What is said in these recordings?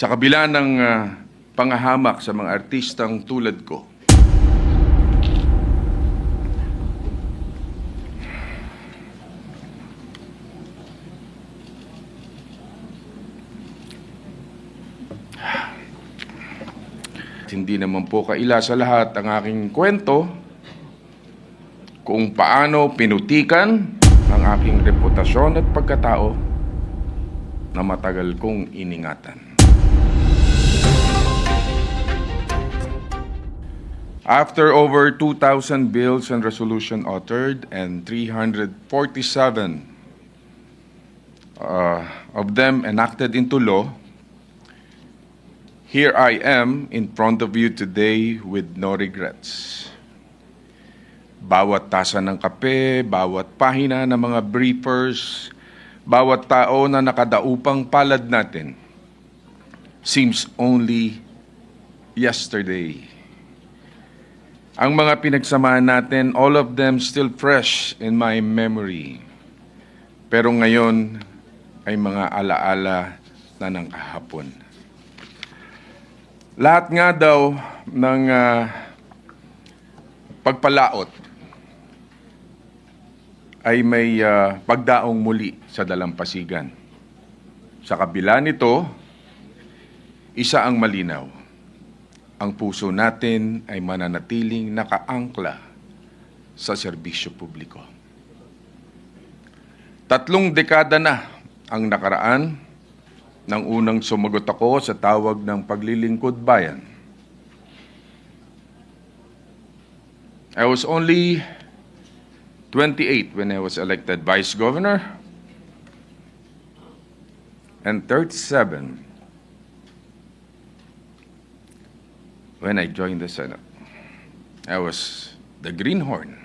Sa kabila ng ah, pangahamak sa mga artistang tulad ko, hindi naman po kaila sa lahat ang aking kwento kung paano pinutikan ang aking reputasyon at pagkatao na matagal kong iningatan. After over 2,000 bills and resolution authored and 347 uh, of them enacted into law, here I am in front of you today with no regrets. Bawat tasa ng kape, bawat pahina ng mga briefers, bawat tao na nakadaupang palad natin seems only yesterday. Ang mga pinagsamahan natin, all of them still fresh in my memory. Pero ngayon ay mga alaala na ng kahapon. Lahat nga daw ng ah, pagpalaot ay may ah, pagdaong muli sa dalampasigan. Sa kabila nito, isa ang malinaw. Ang puso natin ay mananatiling nakaangkla sa serbisyo publiko. Tatlong dekada na ang nakaraan nang unang sumagot ako sa tawag ng paglilingkod bayan. I was only 28 when I was elected vice governor and 37 when I joined the Senate. I was the greenhorn.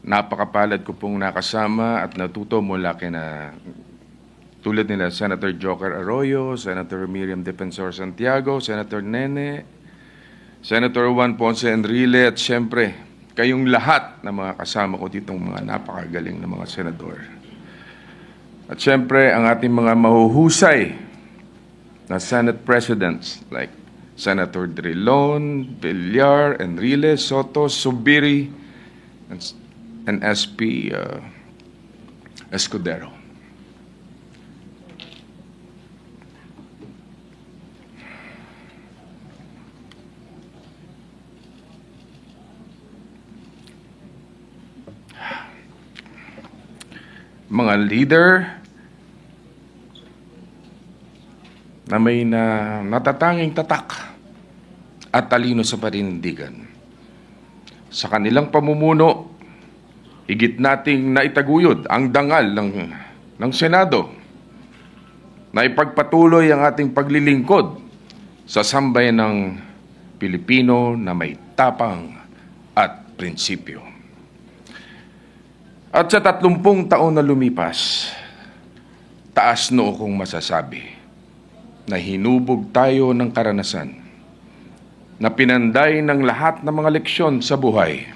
Napakapalad ko pong nakasama at natuto mula kina tulad nila Senator Joker Arroyo, Senator Miriam Defensor Santiago, Senator Nene, Senator Juan Ponce Enrile at siyempre kayong lahat na mga kasama ko ditong mga napakagaling na mga senador. At siyempre ang ating mga mahuhusay na Senate presidents like Senator Drilon, Villar, Enrile, Soto, Subiri, and, and SP uh, Escudero. Mga leader na may na natatanging tatak at talino sa panindigan. Sa kanilang pamumuno, higit nating naitaguyod ang dangal ng, ng Senado na ipagpatuloy ang ating paglilingkod sa sambayan ng Pilipino na may tapang at prinsipyo. At sa tatlumpung taon na lumipas, taas noo kong masasabi na hinubog tayo ng karanasan na pinanday ng lahat ng mga leksyon sa buhay,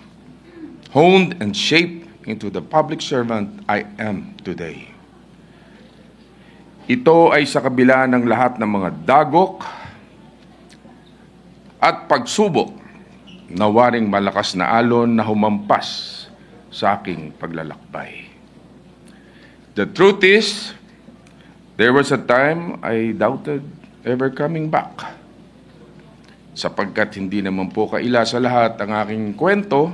honed and shaped into the public servant I am today. Ito ay sa kabila ng lahat ng mga dagok at pagsubok na waring malakas na alon na humampas sa aking paglalakbay. The truth is, There was a time I doubted ever coming back. Sapagkat hindi naman po kaila sa lahat ang aking kwento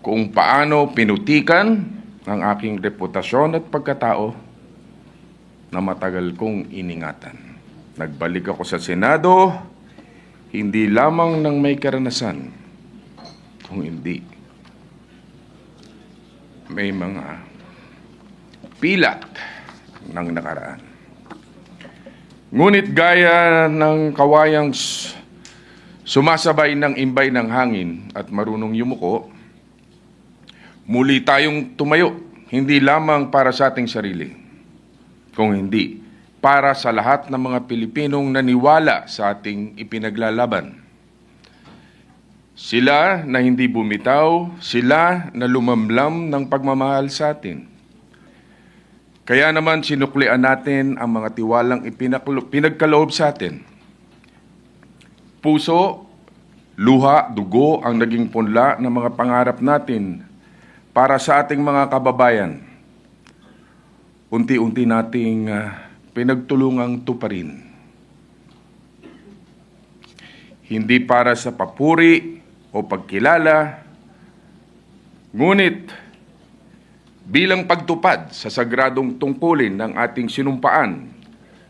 kung paano pinutikan ang aking reputasyon at pagkatao na matagal kong iningatan. Nagbalik ako sa Senado, hindi lamang ng may karanasan, kung hindi may mga pilat ng nakaraan. Ngunit gaya ng kawayang sumasabay ng imbay ng hangin at marunong yumuko, muli tayong tumayo, hindi lamang para sa ating sarili, kung hindi para sa lahat ng mga Pilipinong naniwala sa ating ipinaglalaban. Sila na hindi bumitaw, sila na lumamlam ng pagmamahal sa atin Kaya naman sinuklian natin ang mga tiwalang ipinaklo- pinagkaloob sa atin. Puso, luha, dugo ang naging punla ng mga pangarap natin para sa ating mga kababayan. Unti-unti nating ah, pinagtulungang tuparin. Hindi para sa papuri o pagkilala, ngunit bilang pagtupad sa sagradong tungkulin ng ating sinumpaan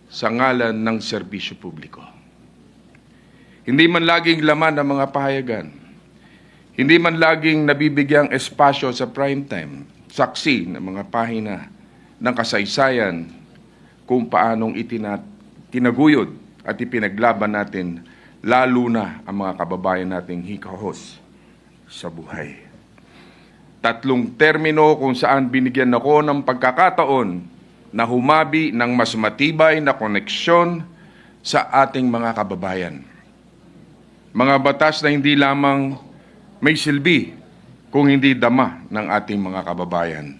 sa ngalan ng serbisyo publiko. Hindi man laging laman ng mga pahayagan, hindi man laging nabibigyang espasyo sa primetime, saksi ng mga pahina ng kasaysayan kung paanong itinat, tinaguyod at ipinaglaban natin lalo na ang mga kababayan nating hikahos sa buhay tatlong termino kung saan binigyan ako ng pagkakataon na humabi ng mas matibay na koneksyon sa ating mga kababayan. Mga batas na hindi lamang may silbi kung hindi dama ng ating mga kababayan.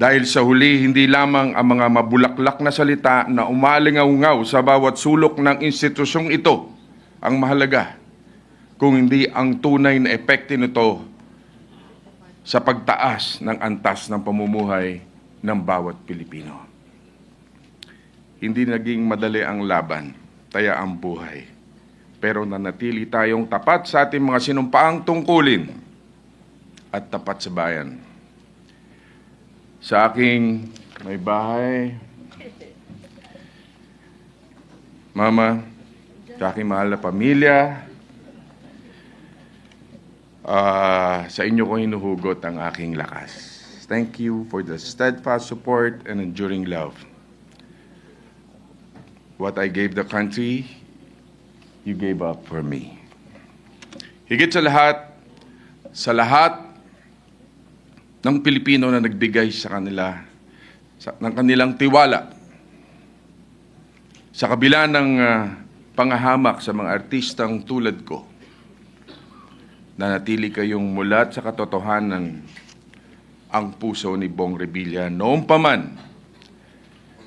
Dahil sa huli, hindi lamang ang mga mabulaklak na salita na umalingaw sa bawat sulok ng institusyong ito ang mahalaga, kung hindi ang tunay na epekto nito sa pagtaas ng antas ng pamumuhay ng bawat Pilipino. Hindi naging madali ang laban, taya ang buhay. Pero nanatili tayong tapat sa ating mga sinumpaang tungkulin at tapat sa bayan. Sa aking may bahay, Mama, sa aking mahal na pamilya, Ah, sa inyo ko hinuhugot ang aking lakas. Thank you for the steadfast support and enduring love. What I gave the country, you gave up for me. Higit sa lahat, sa lahat ng Pilipino na nagbigay sa kanila, sa, ng kanilang tiwala, sa kabila ng ah, pangahamak sa mga artistang tulad ko, nanatili kayong mulat sa katotohanan ang puso ni Bong Revilla noong paman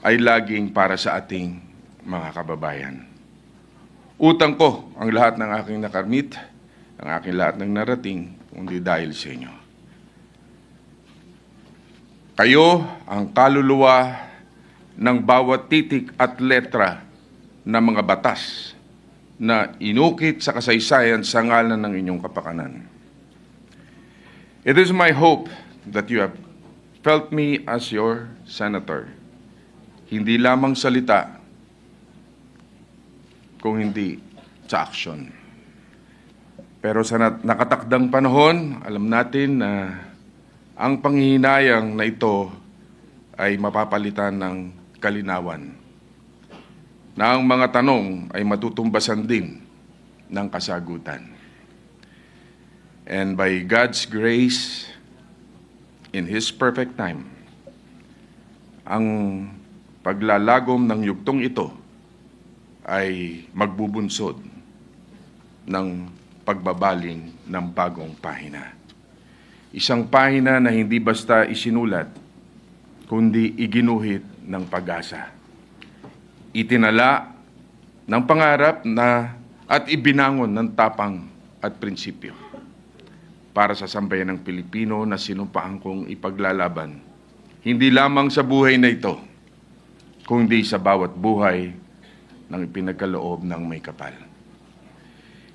ay laging para sa ating mga kababayan. Utang ko ang lahat ng aking nakarmit, ang aking lahat ng narating, kundi dahil sa inyo. Kayo ang kaluluwa ng bawat titik at letra ng mga batas na inukit sa kasaysayan sa ngalan ng inyong kapakanan. It is my hope that you have felt me as your senator. Hindi lamang salita, kung hindi sa aksyon. Pero sa nakatakdang panahon, alam natin na ang panghihinayang na ito ay mapapalitan ng kalinawan na ang mga tanong ay matutumbasan din ng kasagutan. And by God's grace, in His perfect time, ang paglalagom ng yugtong ito ay magbubunsod ng pagbabaling ng bagong pahina. Isang pahina na hindi basta isinulat, kundi iginuhit ng pag-asa itinala ng pangarap na at ibinangon ng tapang at prinsipyo para sa sambayan ng Pilipino na sinumpaan kong ipaglalaban, hindi lamang sa buhay na ito, kundi sa bawat buhay ng ipinagkaloob ng may kapal.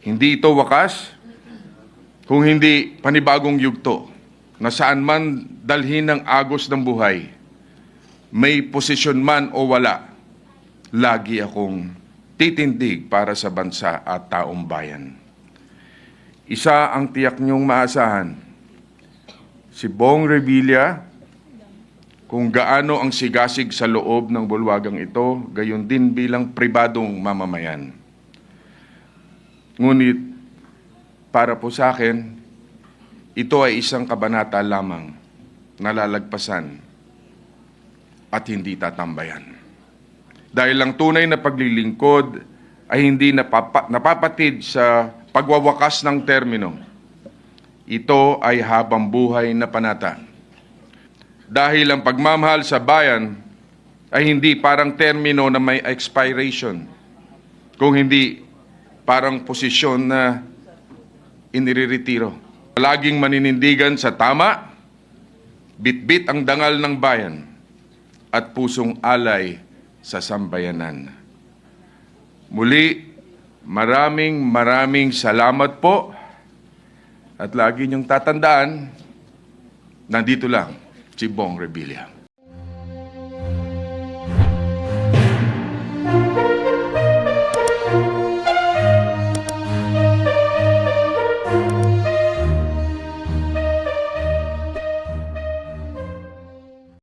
Hindi ito wakas kung hindi panibagong yugto na saan man dalhin ng agos ng buhay, may posisyon man o wala, lagi akong titindig para sa bansa at taong bayan. Isa ang tiyak niyong maasahan, si Bong Revilla, kung gaano ang sigasig sa loob ng bulwagang ito, gayon din bilang pribadong mamamayan. Ngunit, para po sa akin, ito ay isang kabanata lamang nalalagpasan at hindi tatambayan dahil ang tunay na paglilingkod ay hindi napapa, napapatid sa pagwawakas ng termino. Ito ay habang buhay na panata. Dahil ang pagmamahal sa bayan ay hindi parang termino na may expiration, kung hindi parang posisyon na inireretiro. Laging maninindigan sa tama, bitbit ang dangal ng bayan, at pusong alay sa sambayanan. Muli, maraming maraming salamat po at lagi niyong tatandaan, nandito lang si Bong Revilla.